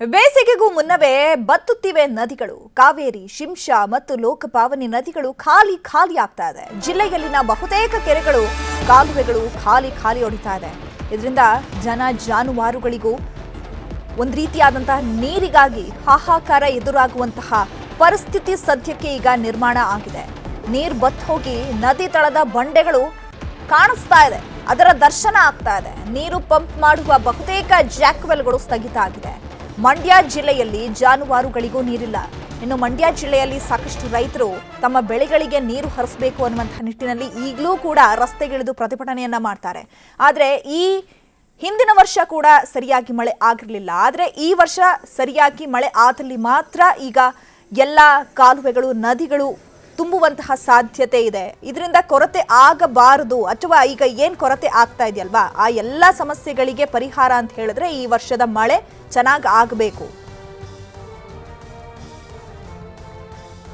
ಬೇಸಿಗೆಗೂ ಮುನ್ನವೇ ಬತ್ತುತ್ತಿವೆ ನದಿಗಳು. ಕಾವೇರಿ, ಶಿಂಷಾ ಮತ್ತು ಲೋಕಪಾವನಿ ನದಿಗಳು ಖಾಲಿ ಖಾಲಿ ಆಗ್ತಾ ಇದೆ. ಜಿಲ್ಲೆಯಲ್ಲಿನ ಬಹುತೇಕ ಕೆರೆಗಳು, ಕಾಲುವೆಗಳು ಖಾಲಿ ಖಾಲಿ ಹೊಡಿತಾ ಇದೆ. ಇದರಿಂದ ಜನ ಜಾನುವಾರುಗಳಿಗೂ ಒಂದು ರೀತಿಯಾದಂತಹ ನೀರಿಗಾಗಿ ಹಾಹಾಕಾರ ಎದುರಾಗುವಂತಹ ಪರಿಸ್ಥಿತಿ ಸದ್ಯಕ್ಕೆ ಈಗ ನಿರ್ಮಾಣ ಆಗಿದೆ. ನೀರು ಬತ್ ಹೋಗಿ ನದಿ ತಳದ ಬಂಡೆಗಳು ಕಾಣಿಸ್ತಾ ಇದೆ. ಅದರ ದರ್ಶನ ಆಗ್ತಾ ಇದೆ. ನೀರು ಪಂಪ್ ಮಾಡುವ ಬಹುತೇಕ ಜಾಕ್ವೆಲ್ಗಳು ಸ್ಥಗಿತ ಆಗಿದೆ. ಮಂಡ್ಯ ಜಿಲ್ಲೆಯಲ್ಲಿ ಜಾನುವಾರುಗಳಿಗೂ ನೀರಿಲ್ಲ. ಇನ್ನು ಮಂಡ್ಯ ಜಿಲ್ಲೆಯಲ್ಲಿ ಸಾಕಷ್ಟು ರೈತರು ತಮ್ಮ ಬೆಳೆಗಳಿಗೆ ನೀರು ಹರಿಸಬೇಕು ಅನ್ನುವಂಥ ನಿಟ್ಟಿನಲ್ಲಿ ಈಗಲೂ ಕೂಡ ರಸ್ತೆಗಿಳಿದು ಪ್ರತಿಭಟನೆಯನ್ನ ಮಾಡ್ತಾರೆ. ಆದರೆ ಈ ಹಿಂದಿನ ವರ್ಷ ಕೂಡ ಸರಿಯಾಗಿ ಮಳೆ ಆಗಿರಲಿಲ್ಲ. ಆದರೆ ಈ ವರ್ಷ ಸರಿಯಾಗಿ ಮಳೆ ಆದಲ್ಲಿ ಮಾತ್ರ ಈಗ ಎಲ್ಲ ಕಾಲುವೆಗಳು, ನದಿಗಳು ತುಂಬುವಂತಹ ಸಾಧ್ಯತೆ ಇದೆ. ಇದರಿಂದ ಕೊರತೆ ಆಗಬಾರದು ಅಥವಾ ಈಗ ಏನ್ ಕೊರತೆ ಆಗ್ತಾ ಇದೆಯಲ್ವಾ? ಆ ಎಲ್ಲ ಸಮಸ್ಯೆಗಳಿಗೆ ಪರಿಹಾರ ಅಂತ ಹೇಳಿದ್ರೆ ಈ ವರ್ಷದ ಮಳೆ ಚೆನ್ನಾಗಿ ಆಗಬೇಕು.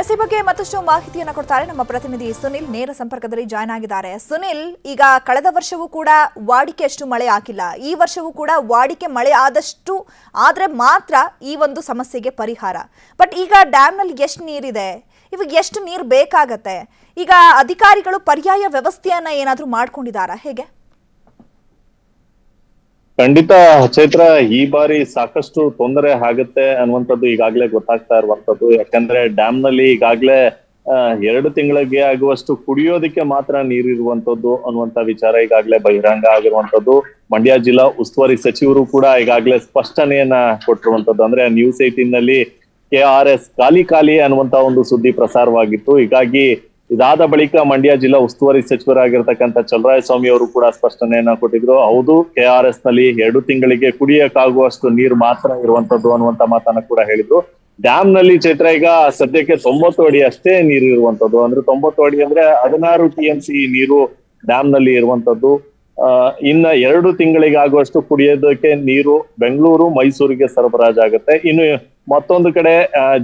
ಎಸ್ ಬಗ್ಗೆ ಮತ್ತಷ್ಟು ಮಾಹಿತಿಯನ್ನು ಕೊಡ್ತಾರೆ ನಮ್ಮ ಪ್ರತಿನಿಧಿ ಸುನಿಲ್. ನೇರ ಸಂಪರ್ಕದಲ್ಲಿ ಜಾಯ್ನ್ ಆಗಿದ್ದಾರೆ. ಸುನಿಲ್, ಈಗ ಕಳೆದ ವರ್ಷವೂ ಕೂಡ ವಾಡಿಕೆ ಅಷ್ಟು ಮಳೆ ಆಗಿಲ್ಲ ಈ ವರ್ಷವೂ ಕೂಡ ವಾಡಿಕೆ ಮಳೆ ಆದಷ್ಟು ಆದರೆ ಮಾತ್ರ ಈ ಒಂದು ಸಮಸ್ಯೆಗೆ ಪರಿಹಾರ. ಬಟ್ ಈಗ ಡ್ಯಾಮ್ನಲ್ಲಿ ಎಷ್ಟು ನೀರಿದೆ? ಇವಾಗ ಎಷ್ಟು ನೀರು ಬೇಕಾಗತ್ತೆ? ಈಗ ಅಧಿಕಾರಿಗಳು ಪರ್ಯಾಯ ವ್ಯವಸ್ಥೆಯನ್ನ ಏನಾದರೂ ಮಾಡ್ಕೊಂಡಿದಾರಾ? ಹೇಗೆ? ಖಂಡಿತ ಚೈತ್ರ ಈ ಬಾರಿ ಸಾಕಷ್ಟು ತೊಂದರೆ ಆಗುತ್ತೆ ಅನ್ನುವಂಥದ್ದು ಈಗಾಗಲೇ ಗೊತ್ತಾಗ್ತಾ ಇರುವಂತದ್ದು ಯಾಕಂದ್ರೆ ಡ್ಯಾಮ್ನಲ್ಲಿ ಈಗಾಗಲೇ ಎರಡು ತಿಂಗಳಿಗೆ ಆಗುವಷ್ಟು ಕುಡಿಯೋದಕ್ಕೆ ಮಾತ್ರ ನೀರಿರುವಂತದ್ದು ಅನ್ನುವಂತ ವಿಚಾರ ಈಗಾಗಲೇ ಬಹಿರಂಗ ಆಗಿರುವಂತದ್ದು ಮಂಡ್ಯ ಜಿಲ್ಲಾ ಉಸ್ತುವಾರಿ ಸಚಿವರು ಕೂಡ ಈಗಾಗಲೇ ಸ್ಪಷ್ಟನೆಯನ್ನ ಕೊಟ್ಟಿರುವಂತದ್ದು ಅಂದ್ರೆ ನ್ಯೂಸ್ ಏಟೀನ್ನಲ್ಲಿ ಕೆ ಆರ್ ಎಸ್ ಖಾಲಿ ಖಾಲಿ ಅನ್ನುವಂತ ಒಂದು ಸುದ್ದಿ ಪ್ರಸಾರವಾಗಿತ್ತು. ಹೀಗಾಗಿ ಇದಾದ ಬಳಿಕ ಮಂಡ್ಯ ಜಿಲ್ಲಾ ಉಸ್ತುವಾರಿ ಸಚಿವರಾಗಿರ್ತಕ್ಕಂಥ ಚಲರಾಯಸ್ವಾಮಿ ಅವರು ಕೂಡ ಸ್ಪಷ್ಟನೆಯನ್ನ ಕೊಟ್ಟಿದ್ರು. ಹೌದು ಕೆ ಆರ್ ಎಸ್ನಲ್ಲಿ ಎರಡು ತಿಂಗಳಿಗೆ ಕುಡಿಯಕ್ಕಾಗುವಷ್ಟು ನೀರು ಮಾತ್ರ ಇರುವಂತದ್ದು ಅನ್ನುವಂತ ಮಾತನ್ನ ಕೂಡ ಹೇಳಿದ್ರು. ಡ್ಯಾಮ್ನಲ್ಲಿ ಚೈತ್ರ ಈಗ ಸದ್ಯಕ್ಕೆ ತೊಂಬತ್ತು ಅಡಿ ಅಷ್ಟೇ ನೀರು ಇರುವಂತದ್ದು. ಅಂದ್ರೆ ತೊಂಬತ್ತು ಅಡಿ ಅಂದ್ರೆ ಹದಿನಾರು ಟಿ ಎಂ ಸಿ ನೀರು ಡ್ಯಾಮ್ನಲ್ಲಿ ಇರುವಂತದ್ದು ಇನ್ನ ಎರಡು ತಿಂಗಳಿಗಾಗುವಷ್ಟು ಕುಡಿಯೋದಕ್ಕೆ ನೀರು ಬೆಂಗಳೂರು, ಮೈಸೂರಿಗೆ ಸರಬರಾಜಾಗುತ್ತೆ. ಇನ್ನು ಮತ್ತೊಂದು ಕಡೆ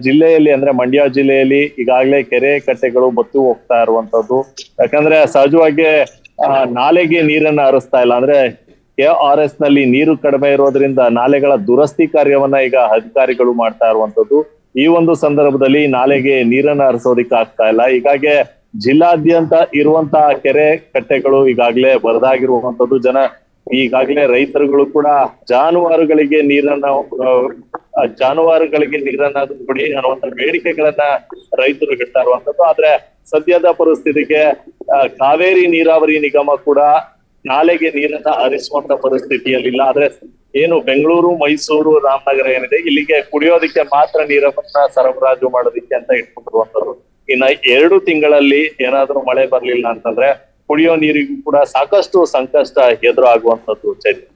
ಜಿಲ್ಲೆಯಲ್ಲಿ ಅಂದ್ರೆ ಮಂಡ್ಯ ಜಿಲ್ಲೆಯಲ್ಲಿ ಈಗಾಗಲೇ ಕೆರೆ ಕಟ್ಟೆಗಳು ಬತ್ತು ಹೋಗ್ತಾ ಇರುವಂತದ್ದು ಯಾಕಂದ್ರೆ ಸಹಜವಾಗಿ ನಾಲೆಗೆ ನೀರನ್ನ ಹರಿಸ್ತಾ ಇಲ್ಲ. ಅಂದ್ರೆ ಕೆ ಆರ್ ಎಸ್ನಲ್ಲಿ ನೀರು ಕಡಿಮೆ ಇರೋದ್ರಿಂದ ನಾಲೆಗಳ ದುರಸ್ತಿ ಕಾರ್ಯವನ್ನ ಈಗ ಅಧಿಕಾರಿಗಳು ಮಾಡ್ತಾ ಇರುವಂತದ್ದು ಈ ಒಂದು ಸಂದರ್ಭದಲ್ಲಿ ನಾಲೆಗೆ ನೀರನ್ನ ಹರಿಸೋದಿಕ್ಕೆ ಆಗ್ತಾ ಇಲ್ಲ. ಹೀಗಾಗಿ ಜಿಲ್ಲಾದ್ಯಂತ ಇರುವಂತಹ ಕೆರೆ ಕಟ್ಟೆಗಳು ಈಗಾಗಲೇ ಬರದಾಗಿರುವಂತದ್ದು ಜನ ಈಗಾಗಲೇ ರೈತರುಗಳು ಕೂಡ ಜಾನುವಾರುಗಳಿಗೆ ನೀರನ್ನ ಜಾನುವಾರುಗಳಿಗೆ ನೀರನ್ನ ಕೊಡಿ ಅನ್ನುವಂತ ಬೇಡಿಕೆಗಳನ್ನ ರೈತರು ಇಡ್ತಾ ಇರುವಂತದ್ದು ಆದ್ರೆ ಸದ್ಯದ ಪರಿಸ್ಥಿತಿಗೆ ಕಾವೇರಿ ನೀರಾವರಿ ನಿಗಮ ಕೂಡ ನಾಲೆಗೆ ನೀರನ್ನ ಹರಿಸುವಂತ ಪರಿಸ್ಥಿತಿಯಲ್ಲಿಲ್ಲ. ಆದ್ರೆ ಏನು ಬೆಂಗಳೂರು, ಮೈಸೂರು, ರಾಮನಗರ ಏನಿದೆ, ಇಲ್ಲಿಗೆ ಕುಡಿಯೋದಕ್ಕೆ ಮಾತ್ರ ನೀರನ್ನ ಸರಬರಾಜು ಮಾಡೋದಿಕ್ಕೆ ಅಂತ ಇಟ್ಕೊಂಡಿರುವಂತದ್ದು ಇನ್ನ ಎರಡು ತಿಂಗಳಲ್ಲಿ ಏನಾದ್ರೂ ಮಳೆ ಬರ್ಲಿಲ್ಲ ಅಂತಂದ್ರೆ ಕುಡಿಯೋ ನೀರಿಗೂ ಕೂಡ ಸಾಕಷ್ಟು ಸಂಕಷ್ಟ ಎದುರಾಗುವಂತದ್ದು ಚೈತ್ರ